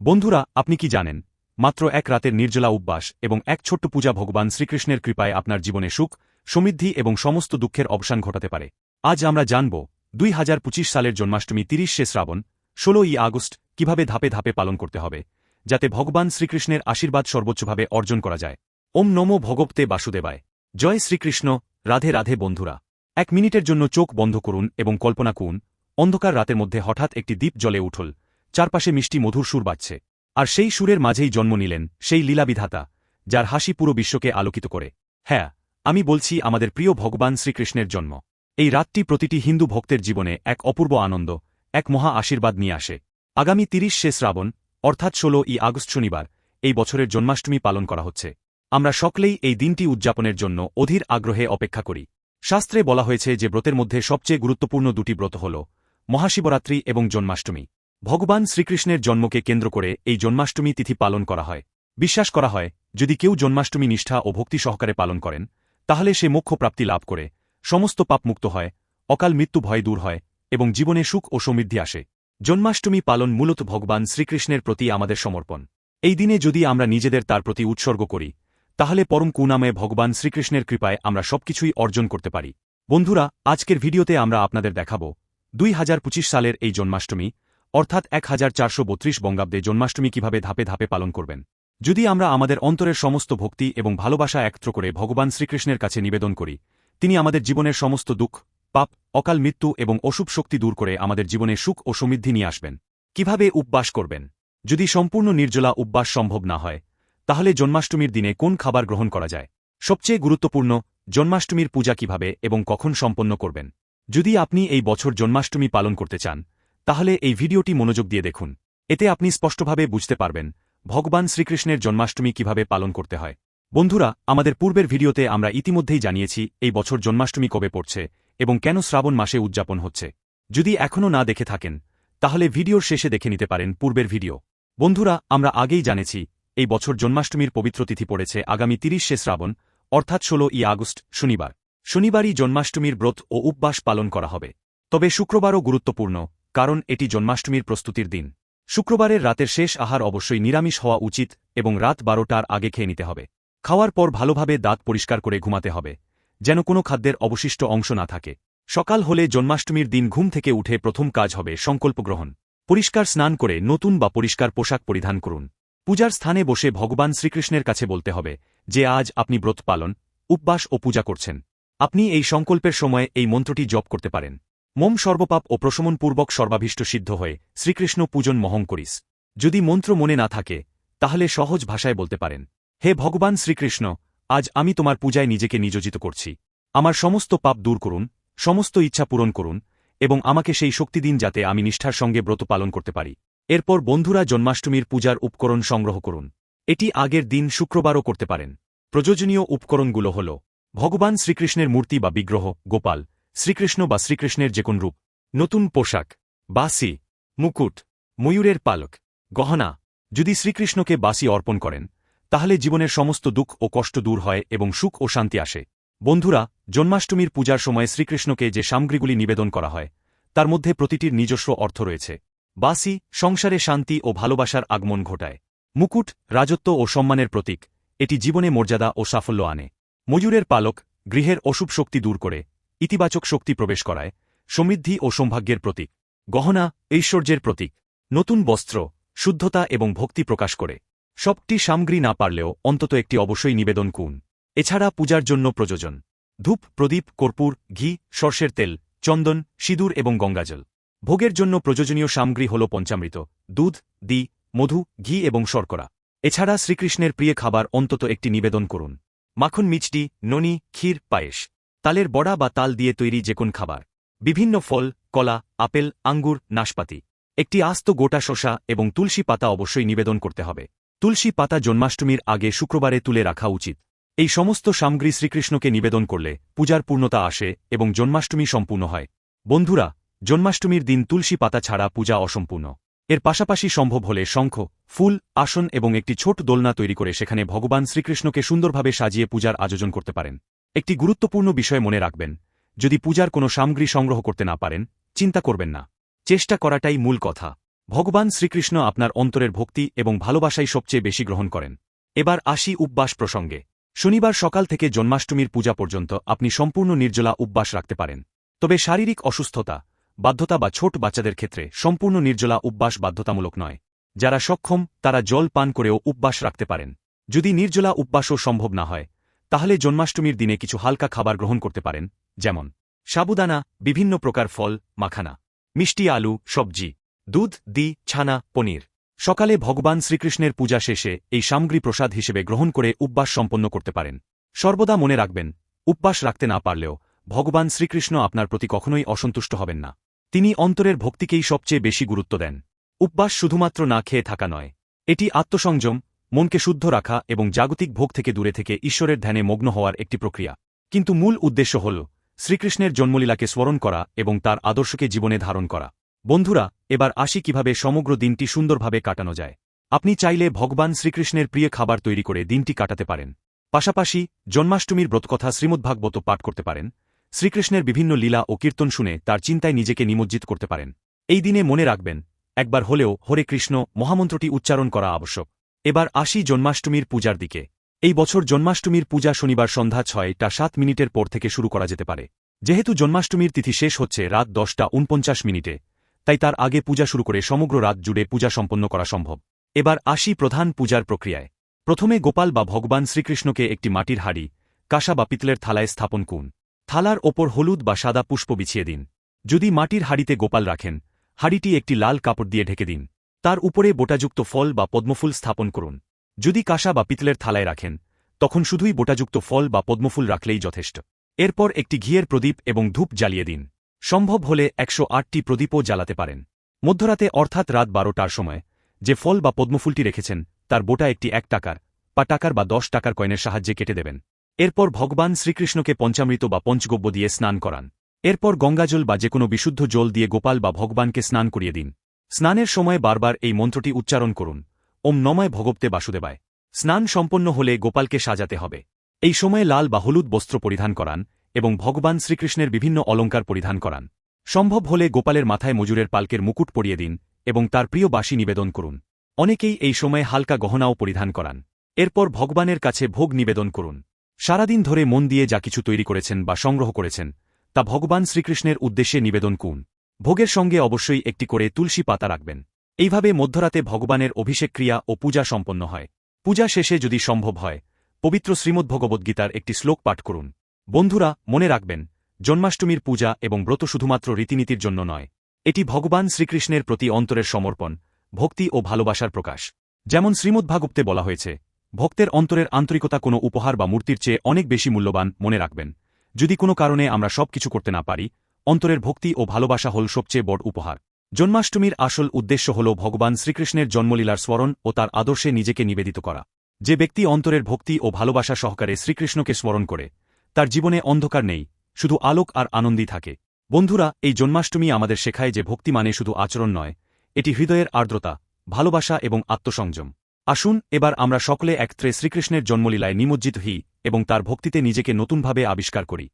বন্ধুরা, আপনি কি জানেন? মাত্র এক রাতের নির্জলা উপবাস এবং এক ছোট্ট পূজা ভগবান শ্রীকৃষ্ণের কৃপায় আপনার জীবনে সুখ, সমৃদ্ধি এবং সমস্ত দুঃখের অবসান ঘটাতে পারে। আজ আমরা জানব, দুই হাজার পঁচিশ সালের জন্মাষ্টমী তিরিশ শ্রাবণ, ষোলোই আগস্ট, কীভাবে ধাপে ধাপে পালন করতে হবে, যাতে ভগবান শ্রীকৃষ্ণের আশীর্বাদ সর্বোচ্চভাবে অর্জন করা যায়। ওম নমো ভগবতে বাসুদেবায়। জয় শ্রীকৃষ্ণ। রাধে রাধে বন্ধুরা। এক মিনিটের জন্য চোখ বন্ধ করুন এবং কল্পনা করুন, অন্ধকার রাতের মধ্যে হঠাৎ একটি দ্বীপ জলে উঠল। চারপাশে মিষ্টি মধুর সুর বাজছে। আর সেই সুরের মাঝেই জন্ম নিলেন সেই লীলাবিধাতা, যার হাসি পুরো বিশ্বকে আলোকিত করে। হ্যাঁ আমি বলছি আমাদের প্রিয় ভগবান শ্রীকৃষ্ণের জন্ম। এই রাতটি প্রতিটি হিন্দু ভক্তের জীবনে এক অপূর্ব আনন্দ, এক মহা আশীর্বাদ নিয়ে আসে। আগামী তিরিশ শে শ্রাবণ, অর্থাৎ ষোলো ই আগস্ট শনিবার, এই বছরের জন্মাষ্টমী পালন করা হচ্ছে। আমরা সকলেই এই দিনটি উদযাপনের জন্য অধীর আগ্রহে অপেক্ষা করি। শাস্ত্রে বলা হয়েছে যে ব্রতের মধ্যে সবচেয়ে গুরুত্বপূর্ণ দুটি ব্রত হল মহাশিবরাত্রি এবং জন্মাষ্টমী। ভগবান শ্রীকৃষ্ণের জন্মকে কেন্দ্র করে এই জন্মাষ্টমী তিথি পালন করা হয়। বিশ্বাস করা হয়, যদি কেউ জন্মাষ্টমী নিষ্ঠা ও ভক্তি সহকারে পালন করেন, তাহলে সে মোক্ষ প্রাপ্তি লাভ করে। সমস্ত পাপ মুক্ত হয়, অকাল মৃত্যু ভয় দূর হয় এবং জীবনে সুখ ও সমৃদ্ধি আসে। জন্মাষ্টমী পালন মূলত ভগবান শ্রীকৃষ্ণের প্রতি আমাদের সমর্পণ। এই দিনে যদি আমরা নিজেদের তার প্রতি উৎসর্গ করি, তাহলে পরম কুনামে ভগবান শ্রীকৃষ্ণের কৃপায় আমরা সবকিছুই অর্জন করতে পারি। বন্ধুরা, আজকের ভিডিওতে আমরা আপনাদের দেখাব, দুই হাজার পঁচিশ সালের এই জন্মাষ্টমী অর্থাৎ এক হাজার চারশো বত্রিশ বঙ্গাব্দে জন্মাষ্টমী কীভাবে ধাপে ধাপে পালন করবেন? যদি আমরা আমাদের অন্তরের সমস্ত ভক্তি এবং ভালোবাসা একত্র করে ভগবান শ্রীকৃষ্ণের কাছে নিবেদন করি, তিনি আমাদের জীবনের সমস্ত দুঃখ, পাপ, অকাল মৃত্যু এবং অশুভ শক্তি দূর করে আমাদের জীবনে সুখ ও সমৃদ্ধি নিয়ে আসবেন। কীভাবে উপবাস করবেন? যদি সম্পূর্ণ নির্জলা উপবাস সম্ভব না হয়, তাহলে জন্মাষ্টমীর দিনে কোন খাবার গ্রহণ করা যায়? সবচেয়ে গুরুত্বপূর্ণ, জন্মাষ্টমীর পূজা কীভাবে এবং কখন সম্পন্ন করবেন? যদি আপনি এই বছর জন্মাষ্টমী পালন করতে চান তাহলে এই ভিডিওটি মনোযোগ দিয়ে দেখুন। এতে আপনি স্পষ্টভাবে বুঝতে পারবেন ভগবান শ্রীকৃষ্ণের জন্মাষ্টমী কীভাবে পালন করতে হয়। বন্ধুরা, আমাদের পূর্বের ভিডিওতে আমরা ইতিমধ্যেই জানিয়েছি এই বছর জন্মাষ্টমী কবে পড়ছে এবং কেন শ্রাবণ মাসে উদযাপন হচ্ছে। যদি এখনও না দেখে থাকেন, তাহলে ভিডিওর শেষে দেখে নিতে পারেন পূর্বের ভিডিও। বন্ধুরা, আমরা আগেই জানেছি এই বছর জন্মাষ্টমীর পবিত্র তিথি পড়েছে আগামী তিরিশে শ্রাবণ, অর্থাৎ ষোলো ই আগস্ট, শনিবার। শনিবারই জন্মাষ্টমীর ব্রত ও উপবাস পালন করা হবে। তবে শুক্রবারও গুরুত্বপূর্ণ কারণ এটি জন্মাষ্টমীর প্রস্তুতির দিন। শুক্রবারের রাতের শেষ আহার অবশ্যই নিরামিষ হওয়া উচিত এবং রাত বারোটার আগে খেয়ে নিতে হবে। খাওয়ার পর ভালোভাবে দাঁত পরিষ্কার করে ঘুমাতে হবে, যেন কোনো খাদ্যের অবশিষ্ট অংশ না থাকে। সকাল হলে জন্মাষ্টমীর দিন ঘুম থেকে উঠে প্রথম কাজ হবে সংকল্প গ্রহণ। পরিষ্কার স্নান করে নতুন বা পরিষ্কার পোশাক পরিধান করুন। পূজার স্থানে বসে ভগবান শ্রীকৃষ্ণের কাছে বলতে হবে যে, আজ আপনি ব্রত পালন, উপবাস ও পূজা করছেন। আপনি এই সংকল্পের সময় এই মন্ত্রটি জপ করতে পারেন। মোম সর্বপাপ ও প্রশমনপূর্বক সর্বাভীষ্ট সিদ্ধ হয়ে শ্রীকৃষ্ণ পূজন মহং করিস। যদি মন্ত্র মনে না থাকে, তাহলে সহজ ভাষায় বলতে পারেন, হে ভগবান শ্রীকৃষ্ণ, আজ আমি তোমার পূজায় নিজেকে নিয়োজিত করছি। আমার সমস্ত পাপ দূর করুন, সমস্ত ইচ্ছা পূরণ করুন এবং আমাকে সেই শক্তি দিন যাতে আমি নিষ্ঠার সঙ্গে ব্রত পালন করতে পারি। এরপর বন্ধুরা জন্মাষ্টমীর পূজার উপকরণ সংগ্রহ করুন। এটি আগের দিন শুক্রবারও করতে পারেন। প্রয়োজনীয় উপকরণগুলো হল, ভগবান শ্রীকৃষ্ণের মূর্তি বা বিগ্রহ, গোপাল শ্রীকৃষ্ণ বা শ্রীকৃষ্ণের যে কোন রূপ। নতুন পোশাক বাসি মুকুট, ময়ূরের পালক, গহনা, যদি শ্রীকৃষ্ণকে বাসি অর্পণ করেন, তাহলে জীবনের সমস্ত দুঃখ ও কষ্ট দূর হয় এবং সুখ ও শান্তি আসে। বন্ধুরা, জন্মাষ্টমীর পূজার সময় শ্রীকৃষ্ণকে যে সামগ্রীগুলি নিবেদন করা হয়, তার মধ্যে প্রতিটির নিজস্ব অর্থ রয়েছে। বাসি সংসারে শান্তি ও ভালোবাসার আগমন ঘটায়। মুকুট রাজত্ব ও সম্মানের প্রতীক, এটি জীবনে মর্যাদা ও সাফল্য আনে। ময়ূরের পালক, গৃহের অশুভ শক্তি দূর করে। ইতিবাচক শক্তি প্রবেশ করায়, সমৃদ্ধি ও সৌভাগ্যের প্রতীক। গহনা, ঐশ্বর্যের প্রতীক। নতুন বস্ত্র, শুদ্ধতা এবং ভক্তি প্রকাশ করে। সবটি সামগ্রী না পারলেও অন্তত একটি অবশ্যই নিবেদন কুন। এছাড়া পূজার জন্য প্রযোজন। ধূপ, প্রদীপ, কর্পূর, ঘি, সর্ষের তেল, চন্দন, সিঁদুর এবং গঙ্গাজল। ভোগের জন্য প্রয়োজনীয় সামগ্রী হল পঞ্চামৃত, দুধ, দি, মধু, ঘি এবং শর্করা। এছাড়া শ্রীকৃষ্ণের প্রিয় খাবার অন্তত একটি নিবেদন করুন। মাখন মিচটি ননি, ক্ষীর, পায়েস। তালের বড়া বা তাল দিয়ে তৈরি যে কোন খাবার। বিভিন্ন ফল, কলা, আপেল, আঙ্গুর, নাশপাতি। একটি আস্ত গোটা শসা এবং তুলসী পাতা অবশ্যই নিবেদন করতে হবে। তুলসী পাতা জন্মাষ্টমীর আগে শুক্রবারে তুলে রাখা উচিত। এই সমস্ত সামগ্রী শ্রীকৃষ্ণকে নিবেদন করলে পূজার পূর্ণতা আসে এবং জন্মাষ্টমী সম্পূর্ণ হয়। বন্ধুরা, জন্মাষ্টমীর দিন তুলসী পাতা ছাড়া পূজা অসম্পূর্ণ। এর পাশাপাশি সম্ভব হলে শঙ্খ, ফুল, আসন এবং একটি ছোট দোলনা তৈরি করে সেখানে ভগবান শ্রীকৃষ্ণকে সুন্দরভাবে সাজিয়ে পূজার আয়োজন করতে পারেন। একটি গুরুত্বপূর্ণ বিষয় মনে রাখবেন, যদি পূজার কোনো সামগ্রী সংগ্রহ করতে না পারেন, চিন্তা করবেন না। চেষ্টা করাটাই মূল কথা। ভগবান শ্রীকৃষ্ণ আপনার অন্তরের ভক্তি এবং ভালোবাসাই সবচেয়ে বেশি গ্রহণ করেন। এবার আসি উপবাস প্রসঙ্গে। শনিবার সকাল থেকে জন্মাষ্টমীর পূজা পর্যন্ত আপনি সম্পূর্ণ নির্জলা উপবাস রাখতে পারেন। তবে শারীরিক অসুস্থতা, বাধ্যতা বা ছোট বাচ্চাদের ক্ষেত্রে সম্পূর্ণ নির্জলা উপবাস বাধ্যতামূলক নয়। যারা সক্ষম, তারা জল পান করেও উপবাস রাখতে পারেন। যদি নির্জলা উপবাসও সম্ভব না হয় তাহলে জন্মাষ্টমীর দিনে কিছু হালকা খাবার গ্রহণ করতে পারেন, যেমন সাবুদানা, বিভিন্ন প্রকার ফল, মাখানা, মিষ্টি আলু, সবজি, দুধ, দি, ছানা, পনির। সকালে ভগবান শ্রীকৃষ্ণের পূজা শেষে এই সামগ্রী প্রসাদ হিসেবে গ্রহণ করে উপবাস সম্পন্ন করতে পারেন। সর্বদা মনে রাখবেন, উপবাস রাখতে না পারলেও ভগবান শ্রীকৃষ্ণ আপনার প্রতি কখনোই অসন্তুষ্ট হবেন না। তিনি অন্তরের ভক্তিকেই সবচেয়ে বেশি গুরুত্ব দেন। উপবাস শুধুমাত্র না খেয়ে থাকা নয়, এটি আত্মসংযম মনকে শুদ্ধ রাখা এবং জাগতিক ভোগ থেকে দূরে থেকে ঈশ্বরের ধ্যানে মগ্ন হওয়ার একটি প্রক্রিয়া। কিন্তু মূল উদ্দেশ্য হল শ্রীকৃষ্ণের জন্মলীলাকে স্মরণ করা এবং তার আদর্শকে জীবনে ধারণ করা। বন্ধুরা, এবার আসি কীভাবে সমগ্র দিনটি সুন্দরভাবে কাটানো যায়। আপনি চাইলে ভগবান শ্রীকৃষ্ণের প্রিয় খাবার তৈরি করে দিনটি কাটাতে পারেন। পাশাপাশি জন্মাষ্টমীর ব্রতকথা শ্রীমদ্ভাগবত পাঠ করতে পারেন। শ্রীকৃষ্ণের বিভিন্ন লীলা ও কীর্তন শুনে তার চিন্তায় নিজেকে নিমজ্জিত করতে পারেন। এই দিনে মনে রাখবেন, একবার হলেও হরে কৃষ্ণ, মহামন্ত্রটি উচ্চারণ করা আবশ্যক। এবার আসি জন্মাষ্টমীর পূজার দিকে। এই বছর জন্মাষ্টমীর পূজা শনিবার সন্ধ্যা ছয়টা সাত মিনিটের পর থেকে শুরু করা যেতে পারে। যেহেতু জন্মাষ্টমীর তিথি শেষ হচ্ছে রাত দশটা উনপঞ্চাশ মিনিটে, তাই তার আগে পূজা শুরু করে সমগ্র রাত জুড়ে পূজা সম্পন্ন করা সম্ভব। এবার আসি প্রধান পূজার প্রক্রিয়ায়। প্রথমে গোপাল বা ভগবান শ্রীকৃষ্ণকে একটি মাটির হাড়ি, কাঁসা বা পিতলের থালায় স্থাপন করুন। থালার ওপর হলুদ বা সাদা পুষ্প বিছিয়ে দিন। যদি মাটির হাড়িতে গোপাল রাখেন, হাড়িটি একটি লাল কাপড় দিয়ে ঢেকে দিন। তার উপরে বোটাযুক্ত ফল বা পদ্মফুল স্থাপন করুন। যদি কাঁসা বা পিতলের থালায় রাখেন, তখন শুধুই বোটাযুক্ত ফল বা পদ্মফুল রাখলেই যথেষ্ট। এরপর একটি ঘিয়ের প্রদীপ এবং ধূপ জ্বালিয়ে দিন। সম্ভব হলে একশো আটটি প্রদীপও জ্বালাতে পারেন। মধ্যরাতে অর্থাৎ রাত বারোটার সময়, যে ফল বা পদ্মফুলটি রেখেছেন, তার বোটা একটি এক টাকার বা টাকার বা দশ টাকার কয়েনের সাহায্যে কেটে দেবেন। এরপর ভগবান শ্রীকৃষ্ণকে পঞ্চামৃত বা পঞ্চগব্য দিয়ে স্নান করান। এরপর গঙ্গাজল বা যে কোনো বিশুদ্ধ জল দিয়ে গোপাল বা ভগবানকে স্নান করিয়ে দিন। স্নানের সময় বারবার এই মন্ত্রটি উচ্চারণ করুন। ওম নময় ভগবতে বাসুদেবায়। স্নান সম্পন্ন হলে গোপালকে সাজাতে হবে। এই সময়ে লাল বা হলুদ বস্ত্র পরিধান করান এবং ভগবান শ্রীকৃষ্ণের বিভিন্ন অলঙ্কার পরিধান করান। সম্ভব হলে গোপালের মাথায় মজুরের পালকের মুকুট পরিয়ে দিন এবং তার প্রিয় বাসি নিবেদন করুন। অনেকেই এই সময়ে হালকা গহনাও পরিধান করান। এরপর ভগবানের কাছে ভোগ নিবেদন করুন। সারাদিন ধরে মন দিয়ে যা কিছু তৈরি করেছেন বা সংগ্রহ করেছেন, তা ভগবান শ্রীকৃষ্ণের উদ্দেশ্যে নিবেদন করুন। ভোগের সঙ্গে অবশ্যই একটি করে তুলসী পাতা রাখবেন। এইভাবে মধ্যরাতে ভগবানের অভিষেক ক্রিয়া ও পূজা সম্পন্ন হয়। পূজা শেষে যদি সম্ভব হয়, পবিত্র শ্রীমদ্ভগবদ্গীতার একটি শ্লোক পাঠ করুন। বন্ধুরা, মনে রাখবেন, জন্মাষ্টমীর পূজা এবং ব্রত শুধুমাত্র রীতিনীতির জন্য নয়। এটি ভগবান শ্রীকৃষ্ণের প্রতি অন্তরের সমর্পণ, ভক্তি ও ভালোবাসার প্রকাশ। যেমন শ্রীমদ্ভাগবতে বলা হয়েছে, ভক্তের অন্তরের আন্তরিকতা কোনো উপহার বা মূর্তির চেয়ে অনেক বেশি মূল্যবান, মনে রাখবেন। যদি কোনো কারণে আমরা সব কিছু করতে না পারি অন্তরের ভক্তি ও ভালোবাসা হল সবচেয়ে বড় উপহার। জন্মাষ্টমীর আসল উদ্দেশ্য হল ভগবান শ্রীকৃষ্ণের জন্মলীলার স্মরণ ও তার আদর্শে নিজেকে নিবেদিত করা। যে ব্যক্তি অন্তরের ভক্তি ও ভালোবাসা সহকারে শ্রীকৃষ্ণকে স্মরণ করে, তার জীবনে অন্ধকার নেই, শুধু আলোক আর আনন্দই থাকে। বন্ধুরা, এই জন্মাষ্টমী আমাদের শেখায় যে ভক্তি মানে শুধু আচরণ নয়, এটি হৃদয়ের আর্দ্রতা, ভালোবাসা এবং আত্মসংযম। আসুন, এবার আমরা সকলে একত্রে শ্রীকৃষ্ণের জন্মলীলায় নিমজ্জিত হই এবং তার ভক্তিতে নিজেকে নতুনভাবে আবিষ্কার করি।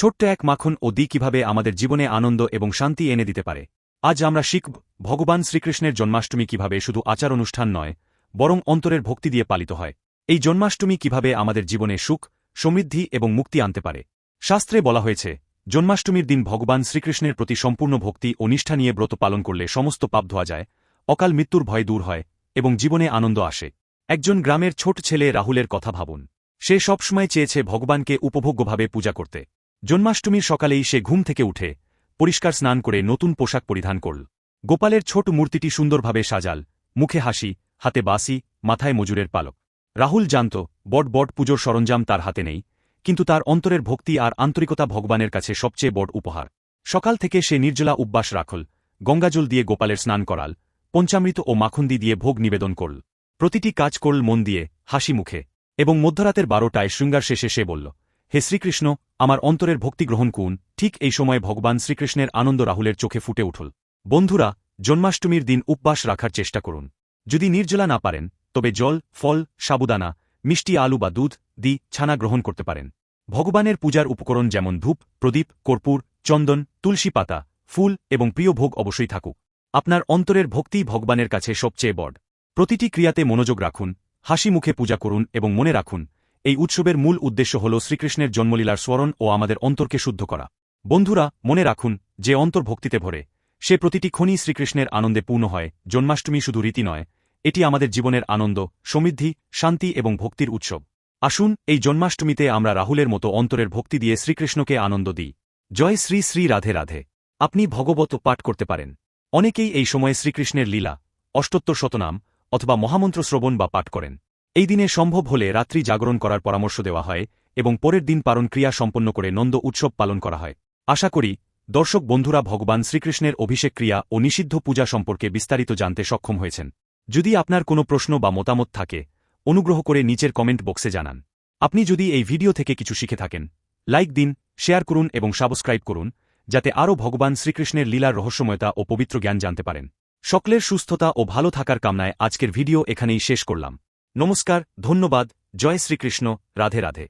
ছোট্ট এক মাখন ও দি কীভাবে আমাদের জীবনে আনন্দ এবং শান্তি এনে দিতে পারে। আজ আমরা শিখব ভগবান শ্রীকৃষ্ণের জন্মাষ্টমী কীভাবে শুধু আচার অনুষ্ঠান নয়, বরং অন্তরের ভক্তি দিয়ে পালিত হয়। এই জন্মাষ্টমী কীভাবে আমাদের জীবনে সুখ, সমৃদ্ধি এবং মুক্তি আনতে পারে। শাস্ত্রে বলা হয়েছে, জন্মাষ্টমীর দিন ভগবান শ্রীকৃষ্ণের প্রতি সম্পূর্ণ ভক্তি ও নিষ্ঠা নিয়ে ব্রত পালন করলে সমস্ত পাপ ধোয়া যায়, অকাল মৃত্যুর ভয় দূর হয় এবং জীবনে আনন্দ আসে। একজন গ্রামের ছোট ছেলে রাহুলের কথা ভাবুন। সে সবসময় চেয়েছে ভগবানকে উপভোগ্যভাবে পূজা করতে। জন্মাষ্টমীর সকালেই সে ঘুম থেকে উঠে পরিষ্কার স্নান করে নতুন পোশাক পরিধান করল। গোপালের ছোট মূর্তিটি সুন্দরভাবে সাজাল, মুখে হাসি, হাতে বাসি মাথায় মজুরের পালক। রাহুল জানত, বট বট পুজোর সরঞ্জাম তার হাতে নেই, কিন্তু তার অন্তরের ভক্তি আর আন্তরিকতা ভগবানের কাছে সবচেয়ে বড় উপহার। সকাল থেকে সে নির্জলা উব্বাস রাখল, গঙ্গাজল দিয়ে গোপালের স্নান করাল, পঞ্চামৃত ও মাখন্দি দিয়ে ভোগ নিবেদন করল। প্রতিটি কাজ করল মন দিয়ে, হাসি মুখে, এবং মধ্যরাতের বারোটায় শৃঙ্গার শেষে সে বলল হে শ্রীকৃষ্ণ, আমার অন্তরের ভক্তি গ্রহণ কুন ঠিক এই সময় ভগবান শ্রীকৃষ্ণের আনন্দ রাহুলের চোখে ফুটে উঠল। বন্ধুরা, জন্মাষ্টমীর দিন উপবাস রাখার চেষ্টা করুন। যদি নির্জলা না পারেন, তবে জল, ফল, সাবুদানা, মিষ্টি আলু বা দুধ, দি, ছানা গ্রহণ করতে পারেন। ভগবানের পূজার উপকরণ যেমন ধূপ, প্রদীপ, কর্পূর, চন্দন, তুলসী পাতা, ফুল এবং প্রিয় ভোগ অবশ্যই থাকুক। আপনার অন্তরের ভক্তিই ভগবানের কাছে সবচেয়ে বড়। প্রতিটি ক্রিয়াতে মনোযোগ রাখুন, হাসি মুখে পূজা করুন এবং মনে রাখুন এই উৎসবের মূল উদ্দেশ্য হল শ্রীকৃষ্ণের জন্মলীলার স্মরণ ও আমাদের অন্তরকে শুদ্ধ করা। বন্ধুরা, মনে রাখুন, যে অন্তর ভক্তিতে ভরে, সে প্রতিটি ক্ষণই শ্রীকৃষ্ণের আনন্দে পূর্ণ হয়, জন্মাষ্টমী শুধু রীতি নয়, এটি আমাদের জীবনের আনন্দ, সমৃদ্ধি, শান্তি এবং ভক্তির উৎসব। আসুন, এই জন্মাষ্টমীতে আমরা রাহুলের মতো অন্তরের ভক্তি দিয়ে শ্রীকৃষ্ণকে আনন্দ দিই। জয় শ্রী শ্রী রাধে রাধে। আপনি ভগবত পাঠ করতে পারেন। অনেকেই এই সময়ে শ্রীকৃষ্ণের লীলা, অষ্টোত্তর শতনাম অথবা মহামন্ত্র শ্রবণ বা পাঠ করেন। এই দিনে সম্ভব হলে রাত্রি জাগরণ করার পরামর্শ দেওয়া হয় এবং পরের দিন পালন ক্রিয়া সম্পন্ন করে নন্দ উৎসব পালন করা হয়। আশা করি, দর্শক বন্ধুরা ভগবান শ্রীকৃষ্ণের অভিষেক ক্রিয়া ও নিষিদ্ধ পূজা সম্পর্কে বিস্তারিত জানতে সক্ষম হয়েছেন। যদি আপনার কোনো প্রশ্ন বা মতামত থাকে, অনুগ্রহ করে নিচের কমেন্ট বক্সে জানান। আপনি যদি এই ভিডিও থেকে কিছু শিখে থাকেন, লাইক দিন, শেয়ার করুন এবং সাবস্ক্রাইব করুন, যাতে আরও ভগবান শ্রীকৃষ্ণের লীলার রহস্যময়তা ও পবিত্র জ্ঞান জানতে পারেন। সকলের সুস্থতা ও ভালো থাকার কামনায় আজকের ভিডিও এখানেই শেষ করলাম। নমস্কার ধন্যবাদ জয় শ্রীকৃষ্ণ রাধে রাধে।